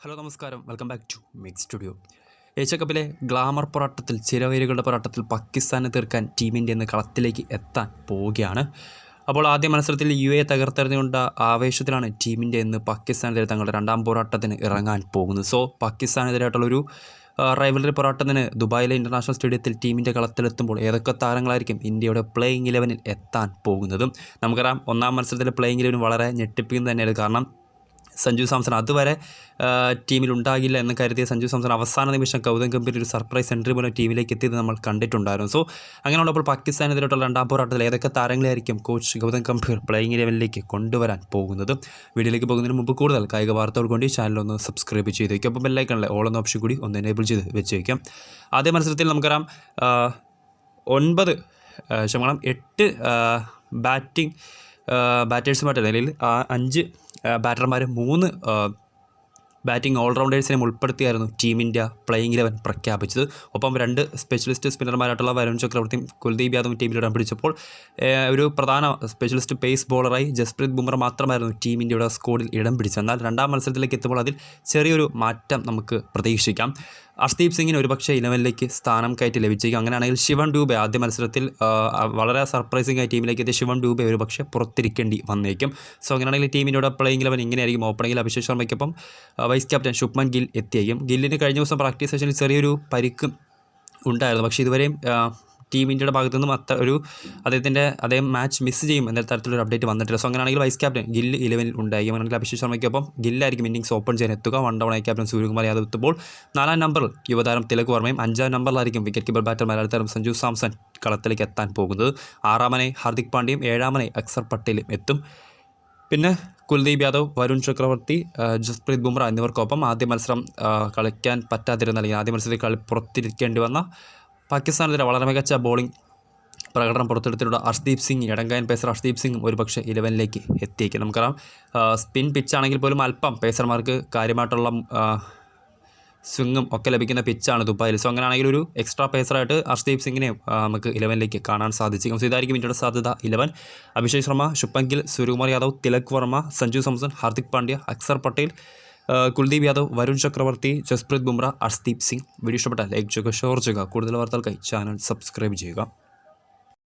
Hello നമസ്കാരം. Welcome back to mix studio. Asia കപ്പിലെ glamour പോരാട്ടത്തിൽ ചിരവേരുകളുടെ പോരാട്ടത്തിൽ പാകിസ്ഥാനെ തീർക്കാൻ ടീം ഇന്ത്യ ഇന്ന് കളത്തിലേക്ക് എത്താൻ പോവുകയാണ്. അപ്പോൾ ആദ്യ മത്സരത്തിൽ യു എ തകർത്തെറിഞ്ഞുകൊണ്ട ആവേശത്തിലാണ് ടീം ഇന്ത്യ ഇന്ന് പാകിസ്ഥാനെതിരെ തങ്ങളുടെ രണ്ടാം പോരാട്ടത്തിന് ഇറങ്ങാൻ പോകുന്നത്. സോ പാകിസ്ഥാനെതിരായിട്ടുള്ളൊരു റൈവലറി പോരാട്ടത്തിന് ദുബായിലെ ഇന്റർനാഷണൽ സ്റ്റേഡിയത്തിൽ ടീമിന്റെ കളത്തിലെത്തുമ്പോൾ ഏതൊക്കെ താരങ്ങളായിരിക്കും ഇന്ത്യയുടെ പ്ലേയിങ് ഇലവനിൽ എത്താൻ പോകുന്നതും? നമുക്കറിയാം ഒന്നാം മത്സരത്തിലെ പ്ലേയിങ് ഇലവൻ വളരെ ഞെട്ടിപ്പിക്കുന്നത് തന്നെയാണ് കാരണം സഞ്ജു സാംസൺ. അതുവരെ ടീമിലുണ്ടാകില്ല എന്ന് കരുതിയ സഞ്ജു സാംസൺ അവസാന നിമിഷം ഗൗതം ഗംഭീർ ഒരു സർപ്രൈസ് എൻട്രി പോലെ ടീമിലേക്ക് എത്തിയത് നമ്മൾ കണ്ടിട്ടുണ്ടായിരുന്നു. സോ അങ്ങനെയുള്ളപ്പോൾ പാകിസ്ഥാനെതിരായിട്ടുള്ള രണ്ടാം പോരാട്ടത്തിൽ ഏതൊക്കെ താരങ്ങളായിരിക്കും കോച്ച് ഗൗതം ഗംഭീർ പ്ലേയിങ് ലെവലിലേക്ക് കൊണ്ടുവരാൻ പോകുന്നത്? വീഡിയോയിലേക്ക് പോകുന്നതിന് മുമ്പ് കൂടുതൽ കായിക വാർത്തകൾ കൊണ്ട് ചാനൽ ഒന്ന് സബ്സ്ക്രൈബ് ചെയ്ത് വയ്ക്കും അപ്പം ബെല്ലൈക്കണിലെ ഓൾ എന്ന ഓപ്ഷൻ കൂടി ഒന്ന് എനേബിൾ ചെയ്ത് വെച്ച് വയ്ക്കാം ആദ്യ മത്സരത്തിൽ നമുക്കറിയാം ഒൻപത് ആ, എട്ട് ബാറ്റിംഗ് ബാറ്റേഴ്സുമായിട്ട് ആ അഞ്ച് ബാറ്റർമാർ മൂന്ന് ബാറ്റിംഗ് ഓൾറൗണ്ടേഴ്സിനെ ഉൾപ്പെടുത്തിയായിരുന്നു ടീം ഇന്ത്യ പ്ലേയിങ് ഇലവൻ പ്രഖ്യാപിച്ചത്. ഒപ്പം രണ്ട് സ്പെഷ്യലിസ്റ്റ് സ്പിന്നർമാരായിട്ടുള്ള വരുൺ ചക്രവർത്തിയും കുൽദീപ് യാദവും ടീമിൽ ഇടം പിടിച്ചപ്പോൾ ഒരു പ്രധാന സ്പെഷ്യലിസ്റ്റ് പേസ് ബോളറായി ജസ്പ്രീത് ബുംറ മാത്രമായിരുന്നു ടീം ഇന്ത്യയുടെ സ്കോഡിൽ ഇടം പിടിച്ചത്. എന്നാൽ രണ്ടാം മത്സരത്തിലേക്ക് എത്തുമ്പോൾ അതിൽ ചെറിയൊരു മാറ്റം നമുക്ക് പ്രതീക്ഷിക്കാം. അർഷ്ദീപ് സിംഗിന് ഒരുപക്ഷെ ഇലവനിലേക്ക് സ്ഥാനം കയറ്റി ലഭിച്ചേക്കും. അങ്ങനെയാണെങ്കിൽ ശിവൻ ഡൂബെ ആദ്യ മത്സരത്തിൽ വളരെ സർപ്രൈസിംഗ് ആയി ടീമിലേക്ക് എത്തിയ ശിവൻ ഡൂബെ ഒരുപക്ഷെ പുറത്തിരിക്കേണ്ടി വന്നേക്കും. സോ അങ്ങനെയാണെങ്കിൽ ടീമിന്റെ പ്ലേയിങ് ഇലവൻ ഇങ്ങനെയായിരിക്കും ഓപ്പണിംഗിൽ അഭിഷേക് ശർമ്മയ്ക്കൊപ്പം വൈസ് ക്യാപ്റ്റൻ ശുഭ്മൻ ഗിൽ എത്തിയേക്കും. ഗില്ലിന് കഴിഞ്ഞ ദിവസം പ്രാക്ടീസ് സെഷനിൽ ചെറിയൊരു പരിക്ക് ഉണ്ടായിരുന്നു. പക്ഷേ ഇതുവരെയും ടീം ഇന്ത്യയുടെ ഭാഗത്തു നിന്നും അത്ര ഒരു അദ്ദേഹത്തിന്റെ അദ്ദേഹം മാച്ച് മിസ് ചെയ്യും എന്ന തരത്തിലൊരു അപ്ഡേറ്റ് വന്നിട്ടില്ല. സോ അങ്ങനെയാണെങ്കിൽ വൈസ് ക്യാപ്റ്റൻ ഗില്ല് ഇലവനിൽ ഉണ്ടായി അങ്ങനെയാണെങ്കിൽ അഭിഷേക് ശർമ്മയ്ക്കൊപ്പം ഗില്ലായിരിക്കും ഇന്നിങ്സ് ഓപ്പൺ ചെയ്യാൻ എത്തുക. വൺ ഡൗൺ ആയി ക്യാപ്റ്റൻ സൂര്യകുമാർ യാദവ് എത്തുമ്പോൾ നാലാം നമ്പർ യുവതാരം തിലക് വർമ്മയും അഞ്ചാം നമ്പറിലായിരിക്കും വിക്കറ്റ് കീപ്പർ ബാറ്റർ മലയാള താരം സഞ്ജു സാംസൺ കളത്തിലേക്ക് എത്താൻ പോകുന്നത്. ആറാമനെ ഹാർദിക് പാണ്ഡ്യയും ഏഴാമനെ അക്സർ പട്ടേലും എത്തും. പിന്നെ കുൽദീപ് യാദവ് വരുൺ ചക്രവർത്തി ജസ്പ്രീത് ബുംറ എന്നിവർക്കൊപ്പം ആദ്യ മത്സരം കളിക്കാൻ പറ്റാതിരുന്ന അല്ലെങ്കിൽ ആദ്യ മത്സരത്തിൽ കളി പുറത്തിരിക്കേണ്ടി വന്ന പാകിസ്ഥാനെതിരെ വളരെ മികച്ച ബോളിംഗ് പ്രകടനം പുറത്തെടുത്തിട്ടുള്ള അർഷ്ദീപ് സിംഗ് ഇടങ്കായൻ പേസർ അർഷ്ദീപ് സിംഗ് ഒരുപക്ഷെ ഇലവനിലേക്ക് എത്തിയേക്കും. നമുക്കറിയാം സ്പിൻ പിച്ചാണെങ്കിൽ പോലും അല്പം പേസർമാർക്ക് കാര്യമായിട്ടുള്ള സ്വിങ്ങും ഒക്കെ ലഭിക്കുന്ന പിച്ചാണ് ദുബായിൽ. സോ അങ്ങനെയാണെങ്കിൽ ഒരു എക്സ്ട്രാ പേസറായിട്ട് അർഷ്ദീപ് സിംഗിനെ നമുക്ക് ഇലവനിലേക്ക് കാണാൻ സാധിച്ചേക്കും. സോ ഇതായിരിക്കും ഇന്ത്യയുടെ സാധ്യത ഇലവൻ അഭിഷേക് ശർമ്മ ശുഭൻ ഗിൽ സൂര്യകുമാർ യാദവ് തിലക് വർമ്മ സഞ്ജു സാംസൺ ഹാർദിക് പാണ്ഡ്യ അക്സർ പട്ടേൽ കുൽദീപ് യാദവ് വരുൺ ചക്രവർത്തി ജസ്പ്രീത് ബുംറ അർസ്ദീപ് സിംഗ്. വീഡിയോ ഇഷ്ടപ്പെട്ടാൽ ലൈക്ക് ചെയ്യുക ഷെയർ ചെയ്യുക. കൂടുതൽ വാർത്തകൾക്കായി ചാനൽ സബ്സ്ക്രൈബ് ചെയ്യുക.